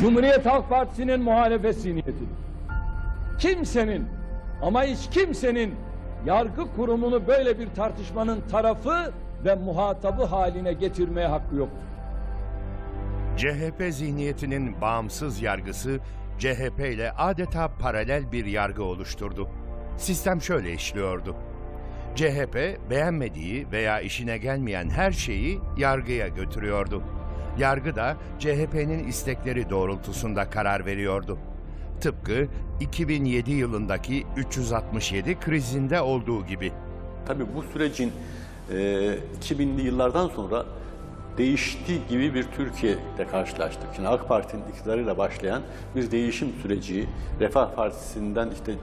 Cumhuriyet Halk Partisi'nin muhalefet zihniyetidir. Kimsenin ama hiç kimsenin yargı kurumunu böyle bir tartışmanın tarafı ve muhatabı haline getirmeye hakkı yoktur. CHP zihniyetinin bağımsız yargısı CHP ile adeta paralel bir yargı oluşturdu. Sistem şöyle işliyordu. CHP beğenmediği veya işine gelmeyen her şeyi yargıya götürüyordu. Yargı da CHP'nin istekleri doğrultusunda karar veriyordu. Tıpkı 2007 yılındaki 367 krizinde olduğu gibi. Tabii bu sürecin e, 2000'li yıllardan sonra değiştiği gibi bir Türkiye'de karşılaştık. Şimdi AK Parti'nin iktidarıyla başlayan bir değişim süreci, Refah Partisi'nden işte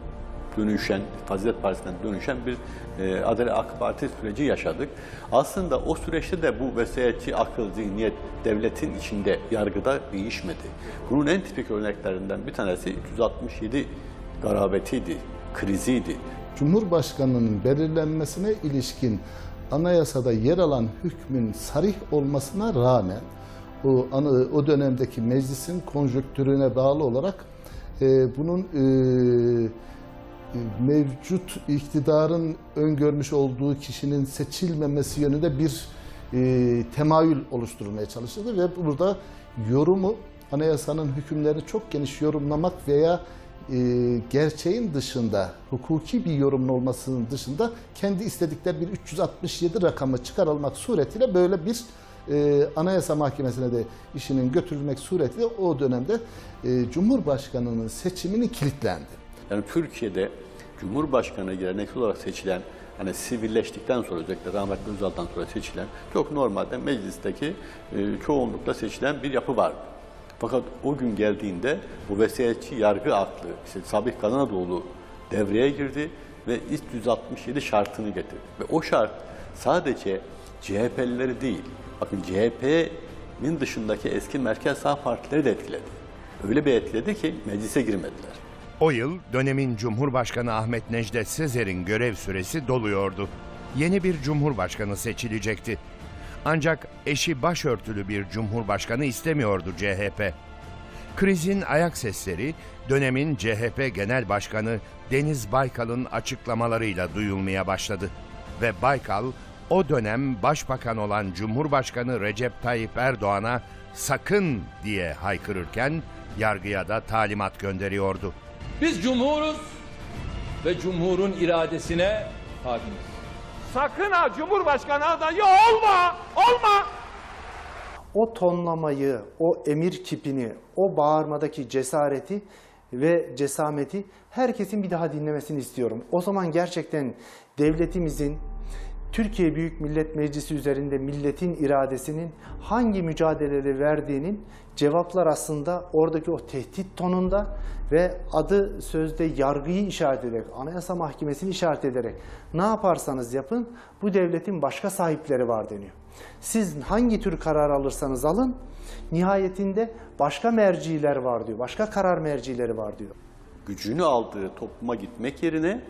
dönüşen, Fazilet Partisi'nden dönüşen bir e, Adalet AK Parti süreci yaşadık. Aslında o süreçte de bu vesayetçi akıl, zihniyet devletin içinde, yargıda değişmedi. Bunun en tipik örneklerinden bir tanesi 367 garabetiydi, kriziydi. Cumhurbaşkanının belirlenmesine ilişkin anayasada yer alan hükmün sarih olmasına rağmen o, o dönemdeki meclisin konjonktürüne bağlı olarak e, bunun e, mevcut iktidarın öngörmüş olduğu kişinin seçilmemesi yönünde bir e, temayül oluşturulmaya çalışıldı ve burada yorumu anayasanın hükümlerini çok geniş yorumlamak veya e, gerçeğin dışında, hukuki bir yorumun olmasının dışında kendi istedikleri bir 367 rakamı çıkarılmak suretiyle böyle bir e, Anayasa Mahkemesi'ne de işinin götürülmek suretiyle o dönemde e, Cumhurbaşkanı'nın seçimini kilitlendi. Yani Türkiye'de Cumhurbaşkanı geleneksel olarak seçilen, hani sivilleştikten sonra özellikle rahmetli Özal'dan sonra seçilen çok normalde meclisteki e, çoğunlukla seçilen bir yapı vardı. Fakat o gün geldiğinde bu vesayetçi yargı aklı, işte Sabih Kazanadoğlu devreye girdi ve 367 şartını getirdi. Ve o şart sadece CHP'lileri değil, bakın CHP'nin dışındaki eski merkez sağ partileri de etkiledi. Öyle bir etkiledi ki meclise girmediler. O yıl dönemin Cumhurbaşkanı Ahmet Necdet Sezer'in görev süresi doluyordu. Yeni bir cumhurbaşkanı seçilecekti. Ancak eşi başörtülü bir cumhurbaşkanı istemiyordu CHP. Krizin ayak sesleri dönemin CHP Genel Başkanı Deniz Baykal'ın açıklamalarıyla duyulmaya başladı. Ve Baykal o dönem başbakan olan Cumhurbaşkanı Recep Tayyip Erdoğan'a sakın diye haykırırken yargıya da talimat gönderiyordu. Biz cumhuruz ve cumhurun iradesine tabiiz. Sakın ha Cumhurbaşkanı adayı olma! Olma! o tonlamayı, o emir kipini, o bağırmadaki cesareti ve cesameti herkesin bir daha dinlemesini istiyorum. O zaman gerçekten devletimizin Türkiye Büyük Millet Meclisi üzerinde milletin iradesinin hangi mücadeleleri verdiğinin cevaplar aslında oradaki o tehdit tonunda ve adı sözde yargıyı işaret ederek, Anayasa Mahkemesi'ni işaret ederek ne yaparsanız yapın bu devletin başka sahipleri var deniyor. Siz hangi tür karar alırsanız alın nihayetinde başka merciler var diyor, başka karar mercileri var diyor. gücünü aldığı topluma gitmek yerine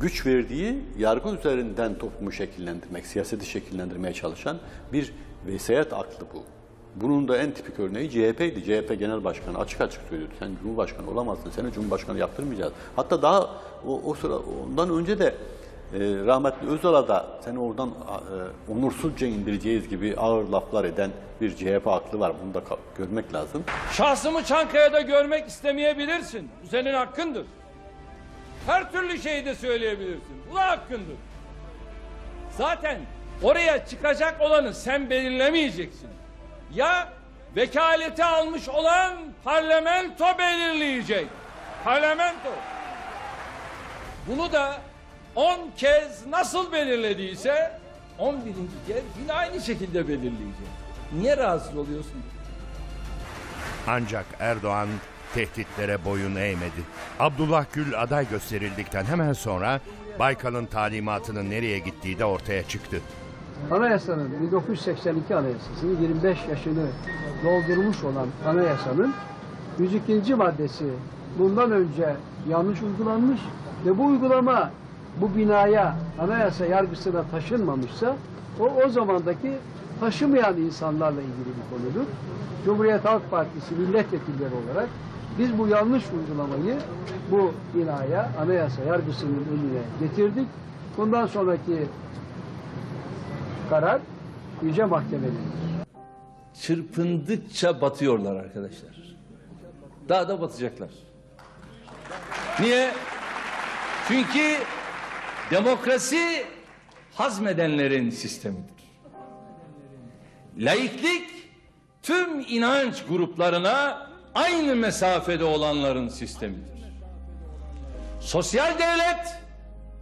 güç verdiği yargı üzerinden toplumu şekillendirmek, siyaseti şekillendirmeye çalışan bir vesayet aklı bu. Bunun da en tipik örneği CHP'ydi. CHP Genel Başkanı açık açık söylüyordu. Sen Cumhurbaşkanı olamazsın, seni Cumhurbaşkanı yaptırmayacağız. Hatta daha o, o sıra ondan önce de e, rahmetli Özal'a da seni oradan e, onursuzca indireceğiz gibi ağır laflar eden bir CHP aklı var. Bunu da görmek lazım. Şahsımı Çankaya'da görmek istemeyebilirsin. Senin hakkındır. Her türlü şeyi de söyleyebilirsin. Bu da hakkındır. Zaten oraya çıkacak olanı sen belirlemeyeceksin. Ya vekaleti almış olan parlamento belirleyecek. Parlamento. Bunu da 10 kez nasıl belirlediyse 11. kez yine aynı şekilde belirleyecek. Niye rahatsız oluyorsun? Ancak Erdoğan tehditlere boyun eğmedi. Abdullah Gül aday gösterildikten hemen sonra Baykal'ın talimatının nereye gittiği de ortaya çıktı. Anayasanın 1982 Anayasası'nın 25 yaşını doldurmuş olan anayasanın 102. maddesi bundan önce yanlış uygulanmış ve bu uygulama bu binaya anayasa yargısına taşınmamışsa o o zamandaki taşımayan insanlarla ilgili bir konudur. Cumhuriyet Halk Partisi milletvekilleri olarak biz bu yanlış uygulamayı bu binaya, anayasa yargısının önüne getirdik. Bundan sonraki karar Yüce Mahkeme'nin. çırpındıkça batıyorlar arkadaşlar. Daha da batacaklar. Niye? Çünkü demokrasi hazmedenlerin sistemidir. Laiklik tüm inanç gruplarına aynı mesafede olanların sistemidir. Sosyal devlet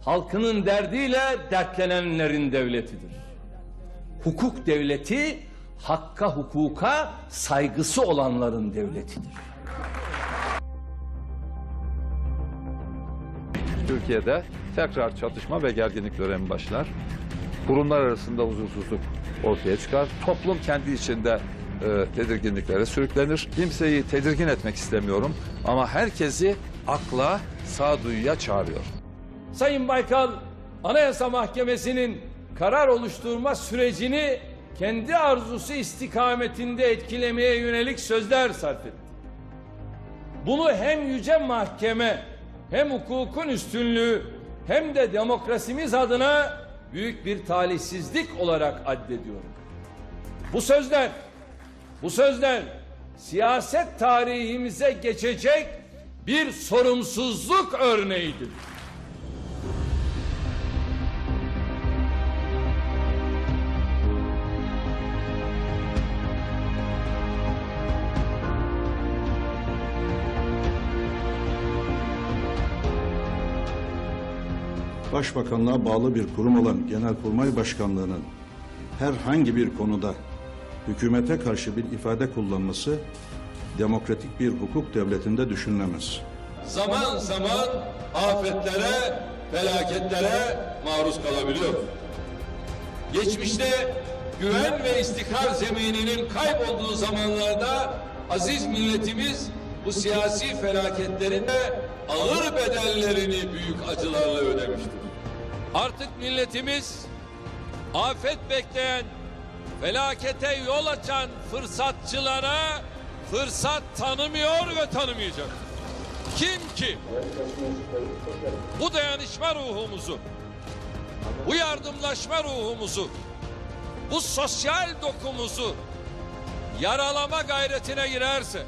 halkının derdiyle dertlenenlerin devletidir. Hukuk devleti hakka hukuka saygısı olanların devletidir. Türkiye'de tekrar çatışma ve gerginlik dönemi başlar. Kurumlar arasında huzursuzluk ortaya çıkar. Toplum kendi içinde e, tedirginliklere sürüklenir. Kimseyi tedirgin etmek istemiyorum ama herkesi akla, sağduyuya çağırıyor. Sayın Baykal, Anayasa Mahkemesi'nin karar oluşturma sürecini kendi arzusu istikametinde etkilemeye yönelik sözler sarf etti. Bunu hem yüce mahkeme hem hukukun üstünlüğü hem de demokrasimiz adına büyük bir talihsizlik olarak addediyorum. Bu sözler, bu sözler siyaset tarihimize geçecek bir sorumsuzluk örneğidir. Başbakanlığa bağlı bir kurum olan Genelkurmay Başkanlığı'nın herhangi bir konuda hükümete karşı bir ifade kullanması demokratik bir hukuk devletinde düşünülemez. zaman zaman afetlere, felaketlere maruz kalabiliyor. Geçmişte güven ve istikrar zemininin kaybolduğu zamanlarda aziz milletimiz bu siyasi felaketlerin de ağır bedellerini büyük acılarla ödemiştir. Artık milletimiz afet bekleyen, felakete yol açan fırsatçılara fırsat tanımıyor ve tanımayacak. Kim ki bu dayanışma ruhumuzu, bu yardımlaşma ruhumuzu, bu sosyal dokumuzu yaralama gayretine girerse,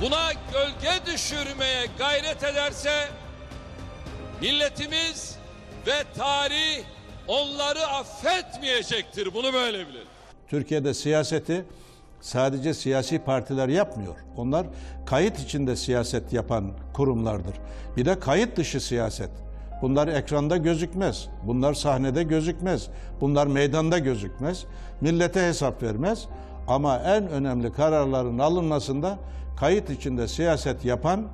buna gölge düşürmeye gayret ederse, milletimiz ve tarih onları affetmeyecektir. Bunu böyle bilelim. Türkiye'de siyaseti sadece siyasi partiler yapmıyor. Onlar kayıt içinde siyaset yapan kurumlardır. Bir de kayıt dışı siyaset. Bunlar ekranda gözükmez. Bunlar sahnede gözükmez. Bunlar meydanda gözükmez. Millete hesap vermez. Ama en önemli kararların alınmasında kayıt içinde siyaset yapan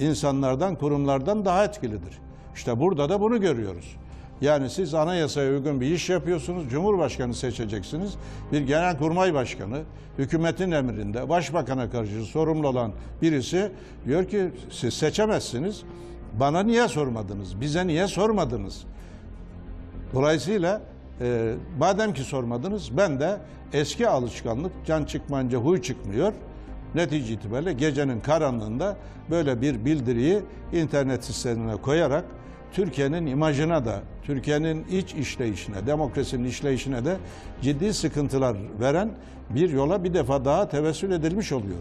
insanlardan, kurumlardan daha etkilidir. İşte burada da bunu görüyoruz. Yani siz anayasaya uygun bir iş yapıyorsunuz, Cumhurbaşkanı seçeceksiniz. Bir genelkurmay başkanı, hükümetin emrinde, başbakana karşı sorumlu olan birisi diyor ki siz seçemezsiniz. Bana niye sormadınız? Bize niye sormadınız? Dolayısıyla e, madem ki sormadınız ben de eski alışkanlık can çıkmanca huy çıkmıyor. Netice itibariyle gecenin karanlığında böyle bir bildiriyi internet sistemine koyarak Türkiye'nin imajına da, Türkiye'nin iç işleyişine, demokrasinin işleyişine de ciddi sıkıntılar veren bir yola bir defa daha tevessül edilmiş oluyor.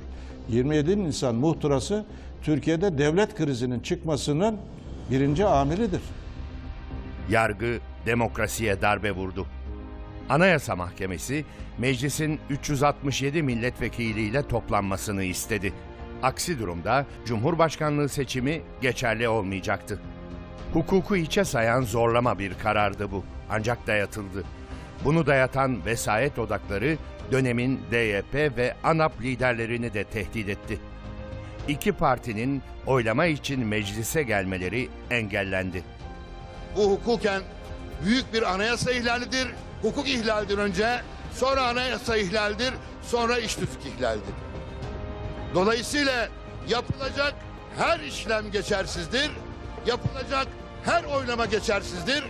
27 Nisan muhtırası Türkiye'de devlet krizinin çıkmasının birinci amilidir. Yargı demokrasiye darbe vurdu. Anayasa Mahkemesi meclisin 367 milletvekiliyle toplanmasını istedi. Aksi durumda Cumhurbaşkanlığı seçimi geçerli olmayacaktı. Hukuku hiçe sayan zorlama bir karardı bu. Ancak dayatıldı. Bunu dayatan vesayet odakları dönemin DYP ve ANAP liderlerini de tehdit etti. İki partinin oylama için meclise gelmeleri engellendi. Bu hukuken büyük bir anayasa ihlalidir. Hukuk ihlalidir önce, sonra anayasa ihlalidir, sonra iş tüzük ihlalidir. Dolayısıyla yapılacak her işlem geçersizdir, yapılacak her oylama geçersizdir.